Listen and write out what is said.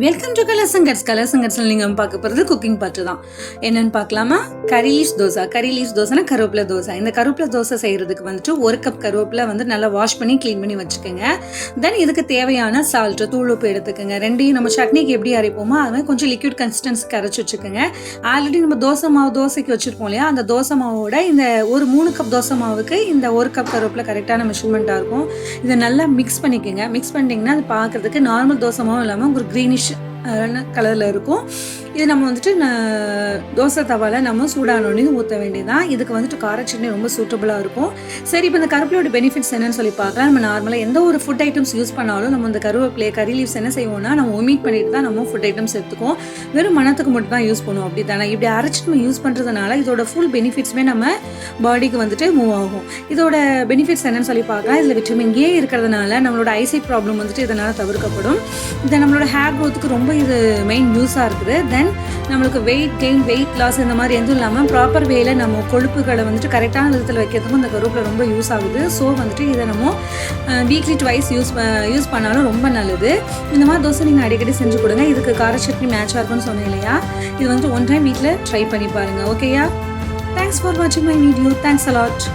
Welcome to கலசங்கர்ஸ் கலசங்கர்ஸில் நீங்கள் பார்க்க போகிறது குக்கிங் பார்ட்டு தான். என்னன்னு பார்க்கலாமா? கறி லீஸ் தோசை. கறி லீஸ் தோசைனா கருவேப்பிலை தோசை. இந்த கருவேப்பிலை தோசை செய்கிறதுக்கு வந்துட்டு ஒரு கப் கருவேப்பிலை வந்து நல்லா வாஷ் பண்ணி க்ளீன் பண்ணி வச்சுக்கோங்க. தென் இதுக்கு தேவையான சால்ட்டு தூள் உப்பு எடுத்துக்கோங்க. ரெண்டையும் நம்ம சட்னிக்கு எப்படி அரைப்போமோ அது மாதிரி கொஞ்சம் லிக்விட் கன்சிஸ்டன்சிக்கு அரைச்சி வச்சுக்கோங்க. ஆல்ரெடி நம்ம தோசை மாவு தோசைக்கு வச்சுருப்போம் இல்லையா? அந்த தோசை மாவோட இந்த ஒரு மூணு கப் தோசை மாவுக்கு இந்த ஒரு கப் கருவேப்பிலை கரெக்டான மெஷர்மெண்ட்டாக இருக்கும். இதை நல்லா மிக்ஸ் பண்ணிக்கோங்க. மிக்ஸ் பண்ணிட்டீங்கன்னா அது பார்க்குறதுக்கு நார்மல் தோசை மாவும் இல்லாமல் ஒரு க்ரீனிஷ் கலரில் இருக்கும். இது நம்ம வந்துட்டு தோசை தவால நம்ம சூடானோடனே ஊற்ற வேண்டியதான் இதுக்கு வந்துட்டு கார சட்னி ரொம்ப சூட்டபுளாக இருக்கும். சரி இப்போ இந்த கருவேப்பிலையோட பெனிஃபிட்ஸ் என்னன்னு சொல்லி பார்க்கலாம். நம்ம நார்மலாக எந்த ஒரு ஃபுட் ஐட்டம்ஸ் யூஸ் பண்ணாலும் நம்ம இந்த கருவேப்பிலையை கறி லீவ்ஸ் என்ன செய்வோம்னா நம்ம ஒமிட் பண்ணிட்டு தான் நம்ம ஃபுட் ஐட்டம்ஸ் எடுத்துக்குவோம். வெறும் மணத்துக்கு மட்டும் தான் யூஸ் பண்ணுவோம். அப்படி தானே இப்படி அரைச்சிட்டு நம்ம யூஸ் பண்ணுறதுனால இதோட ஃபுல் பெனிஃபிட்ஸுமே நம்ம பாடிக்கு வந்துட்டு மூவ் ஆகும். இதோட பெனிஃபிட்ஸ் என்னன்னு சொல்லி பார்க்கலாம். இதில் விட்டமின் ஏ இருக்கிறதுனால நம்மளோட ஐசைட் ப்ராப்ளம் வந்துட்டு இதனால் தவிர்க்கப்படும். இது நம்மளோட ஹேர் க்ரோத்துக்கு ரொம்ப இது மெயின் யூஸாக இருக்குது. தென் நம்மளுக்கு வெயிட் கெயின் வெயிட் லாஸ் இந்த மாதிரி எதுவும் இல்லாமல் ப்ராப்பர் வேல நம்ம கொழுப்புகளை வந்துட்டு கரெக்டான விதத்தில் வைக்கிறதுக்கும் இந்த கருவேப்பிலை ரொம்ப யூஸ் ஆகுது. ஸோ வந்துட்டு இதை நம்ம வீக்லி ட்வைஸ் யூஸ் யூஸ் பண்ணாலும் ரொம்ப நல்லது. இந்த மாதிரி தோசை நீங்கள் அடிக்கடி செஞ்சு கொடுங்க. இதுக்கு கார சட்னி மேட்சாக இருக்கும்னு சொன்னேன் இல்லையா? இது வந்துட்டு ஒன் டைம் வீட்டில் ட்ரை பண்ணி பாருங்கள் ஓகேயா தேங்க்ஸ் ஃபார் வாட்சிங் my video thanks a lot